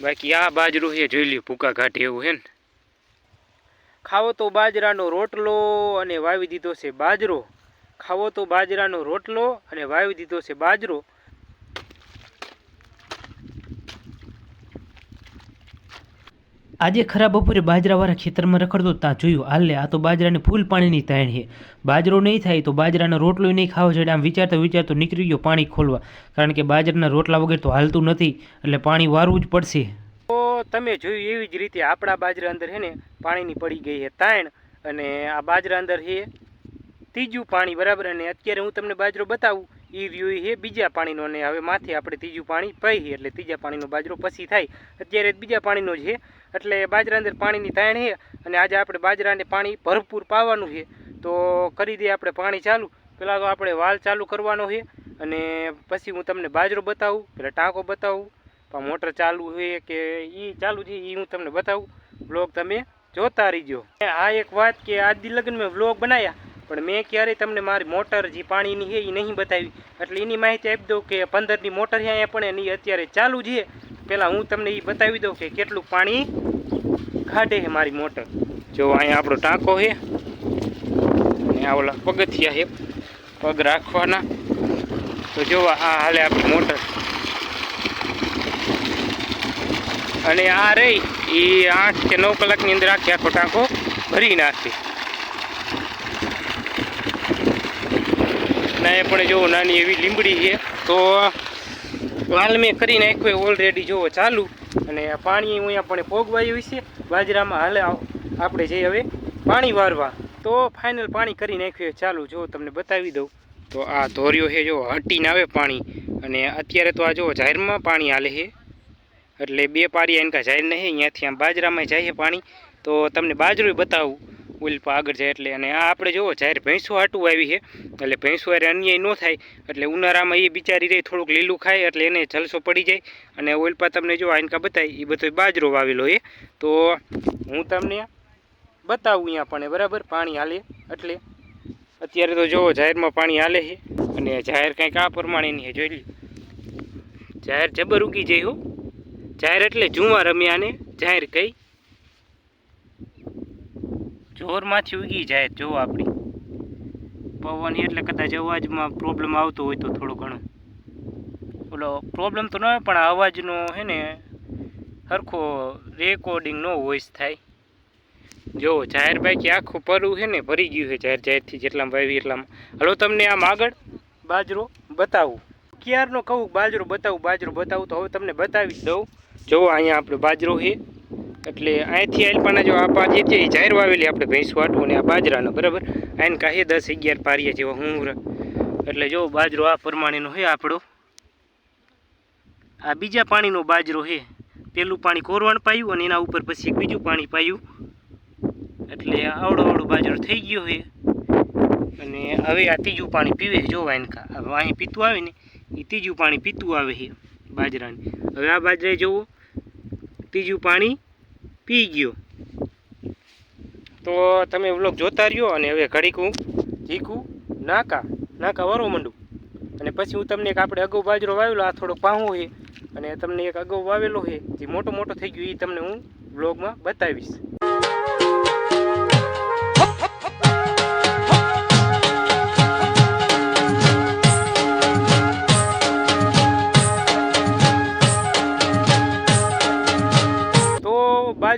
બાકી આ બાજરું છે, જોઈ લ્યો, ભૂકા ઘાટ એવું હે ને. ખાવો તો બાજરાનો રોટલો અને વાવી દીધો છે બાજરો. ખાવો તો બાજરાનો રોટલો અને વાવી દીધો છે બાજરો. આજે ખરા બપોરે બાજરાવાળા ખેતરમાં રખડતો ત્યાં જોયું, હાલે, આ તો બાજરાને ફૂલ પાણીની તાણ બાજરો નહીં થાય તો બાજરાનો રોટલો નહીં ખાવો છે આમ વિચારતો વિચારતો નીકળી ગયો પાણી ખોલવા. કારણ કે બાજરાના રોટલા વગર તો હાલતું નથી, એટલે પાણી વારવું જ પડશે. તો તમે જોયું એવી જ રીતે આપણા બાજરા અંદર છે ને, પાણીની પડી ગઈ છે તાણ. અને આ બાજરા અંદર છે ત્રીજું પાણી, બરાબર? અને અત્યારે હું તમને બાજરો બતાવું. એ રહ્યું છે બીજા પાણીનો અને હવે માથે આપણે ત્રીજું પાણી પહી એટલે ત્રીજા પાણીનો બાજરો પછી થાય. અત્યારે બીજા પાણીનો છે, એટલે બાજરા અંદર પાણીની તાણ છે અને આજે આપણે બાજરાને પાણી ભરપૂર પાવાનું છે. તો કરી દઈએ આપણે પાણી ચાલુ. પહેલાં તો આપણે વાલ ચાલુ કરવાનો છે અને પછી હું તમને બાજરો બતાવું પહેલાં ટાંકો બતાવું પણ મોટર ચાલુ છે કે એ ચાલુ છે એ હું તમને બતાવું. બ્લોગ તમે જોતા રહીજો. આ એક વાત કે આજ લગ્નમાં લગ્ન બ્લોગ બનાવ્યા પણ મેં ક્યારેય તમને મારી મોટર જે પાણીની છે એ નહીં બતાવી. એટલે એની માહિતી આપી દઉં કે પંદરની મોટર છે અહીંયા પણ એની અત્યારે ચાલુ છે. પહેલાં હું તમને એ બતાવી દઉં કે કેટલું પાણી કાઢે છે મારી મોટર. જો અહીંયા આપણો ટાંકો છે. અને આ ઓલા પગથિયા છે. પગ રાખવાના. તો જો આ હાલે આપણી મોટર. અને આ રહી. એ આઠ કે નવ કલાકની અંદર આખી આખો ટાંકો ભરી નાખે. ના એ પણ જોવો નાની એવી લીંબડી છે, તો હાલ મેં કરી નાખ્યું ઓલરેડી જોવો ચાલુ. અને પાણી અહીંયા પણ પોગવાયું છે બાજરામાં હાલે આપણે જઈએ હવે પાણી વારવા. તો ફાઇનલ પાણી કરી નાખ્યું ચાલુ જો તમને બતાવી દઉં. તો આ ધોર્યો છે જો હટીને આવે પાણી. અને અત્યારે તો આ જો જાહેરમાં પાણી હાલે છે. એટલે બે પારી એનકા જાહેર નહીં અહીંયાથી આમ બાજરામાં જાય છે પાણી. તો તમને બાજરો બતાવું. ઓલ પર આગળ જાય એટલે અને આ આપણે જોવો જાહેર ભેંસો હાટું આવી છે. એટલે ભેંસો હારે અન્યાય ન થાય. એટલે ઉનાળામાં એ બિચારી રહી થોડુંક લીલું ખાય એટલે એને જલસો પડી જાય. અને ઓઇલ પર તમને જો આનકા બતાવી એ બધો બાજરો વાવેલો છે. તો હું તમને બતાવું અહીંયા પણ બરાબર પાણી હાલે. એટલે અત્યારે તો જોવો જાહેરમાં પાણી હાલે છે. અને જાહેર કંઈક આ પ્રમાણેની છે, જોઈ લ્યો. જાહેર જબર ઉગી જઈ હો. જાહેર એટલે જુવાર રમ્યા ને જાહેર કઈ જોરમાંથી ઉગી જાય જો આપણી. પવન એટલે કદાચ અવાજમાં પ્રોબ્લેમ આવતો હોય તો થોડું ઘણું. ઓલો પ્રોબ્લેમ તો ન હોય પણ અવાજનો હે ને સરખો રેકોર્ડિંગનો વોઇસ થાય. જો જાહેર બાકી આખું પરવું છે ને ભરી ગયું છે જાહેર જાહેરથી જેટલામાં વાવી એટલામાં. હલો તમને આમ આગળ? બાજરો બતાવું. ક્યારનો કહું બાજરો બતાવું બાજરો બતાવું તો હવે તમને બતાવી દઉં. જો અહીંયા આપણે બાજરો છે. એટલે અહીંથી આલપાના જો આ પાછી છે એ જાહેર વાવેલી આપણે ભેંસ વાટવું ને આ બાજરાનો, બરાબર? આને કાંઈ દસ અગિયાર પારીએ જેવો હું એટલે જો બાજરો આ પ્રમાણેનો છે આપણો. આ બીજા પાણીનો બાજરો છે. પેલું પાણી કોરવાણ પાયું અને એના ઉપર પછી એક બીજું પાણી પાયું. એટલે આવડો આવડો બાજરો થઈ ગયો છે. અને હવે આ ત્રીજું પાણી પીવે જો વાનકા અહીં પીતું આવે ને, એ ત્રીજું પાણી પીતું આવે છે બાજરાની. હવે આ બાજરાએ જોવો, ત્રીજું પાણી પી ગયો. તો તમે વ્લોગ જોતા રહ્યો અને હવે ઘડીક હું ઝીકું, નાકા નાકા વરો મંડું. અને પછી હું તમને એક આપણે અગાઉ બાજરો વાવેલો, આ થોડો પાહો છે. અને તમને એક અગાઉ વાવેલો છે. જે મોટો મોટો થઈ ગયો એ તમને હું વ્લોગમાં બતાવીશ.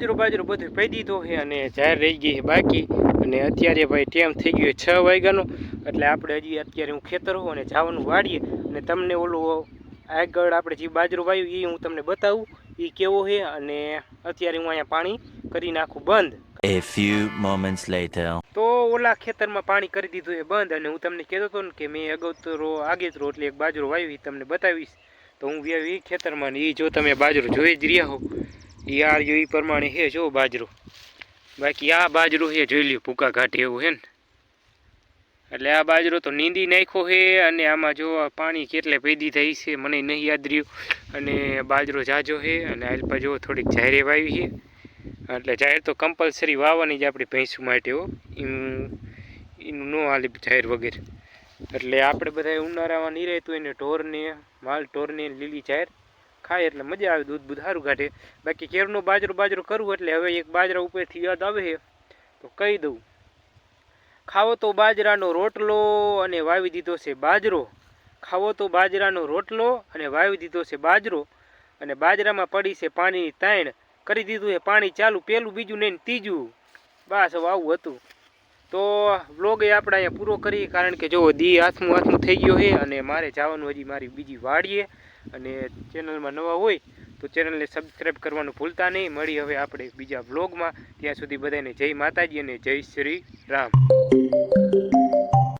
બાજરો બાજરો બધું પી દીધો છે અને જાહેર રહી ગઈ છે બાકી. અને અત્યારે ભાઈ ટાઈમ થઈ ગયો છ વાગ્યાનો. એટલે આપણે હજી અત્યારે હું ખેતર હોઉં અને જવાનું વાળીએ અને તમને ઓલું આગળ આપણે જે બાજરો વાયું એ હું તમને બતાવું. એ કેવો છે અને અત્યારે હું અહીંયા પાણી કરી નાખું બંધ. A few moments later. તો ઓલા ખેતરમાં પાણી કરી દીધું એ બંધ અને હું તમને કહેતો હતો ને કે મેં અગાઉતરો આગેતરો એટલે એક બાજરો વાવી એ તમને બતાવીશ. તો હું એ ખેતરમાં ને એ જો તમે બાજરો જોઈ જ રહ્યા હો. એ જો એ પ્રમાણે છે, જો બાજરો. બાકી આ બાજરો છે, જોઈ લ્યો, ભૂકા ઘાટે એવું છે ને. એટલે આ બાજરો તો નીંદી નાખ્યો છે અને આમાં જો પાણી કેટલે પેદી થઈ છે, મને નહીં યાદ રહ્યું. અને બાજરો જાજો છે અને આલપા જો થોડીક જાહેરે વાવી છે. એટલે જાહેર તો કમ્પલસરી વાવવાની જ આપણી ભેંસું માટે હો. એનું ન હાલે જાહેર વગેરે. એટલે આપણે બધા ઉનાળામાં નહીં રહેતું એને ઢોરને, માલ ઢોરને લીલી જાહેર. ખાય એટલે મજા આવે, દૂધ બૂધ સારું કાઢે. બાકી કેરનો બાજરો બાજરો કરવું એટલે હવે એક બાજરા ઉપરથી યાદ આવે તો કહી દઉં. ખાવો તો બાજરાનો રોટલો અને વાવી દીધો છે બાજરો. ખાવો તો બાજરાનો રોટલો અને વાવી દીધો છે બાજરો. અને બાજરામાં પડી છે પાણીની તાણ. કરી દીધું એ પાણી ચાલુ, પેલું બીજું નહીં ત્રીજું. બસ હવે આવું હતું. તો વ્લોગ એ આપણે અહીંયા પૂરો કરીએ, કારણ કે જો દી હાથમું હાથમું થઈ ગયો છે અને મારે જવાનું હજી મારી બીજી વાડીએ. અને ચેનલમાં નવા હોય તો ચેનલને સબસ્ક્રાઈબ કરવાનું ભૂલતા નહીં. મળી હવે આપણે બીજા વ્લોગમાં. ત્યાં સુધી બધાને જય માતાજી અને જય શ્રી રામ.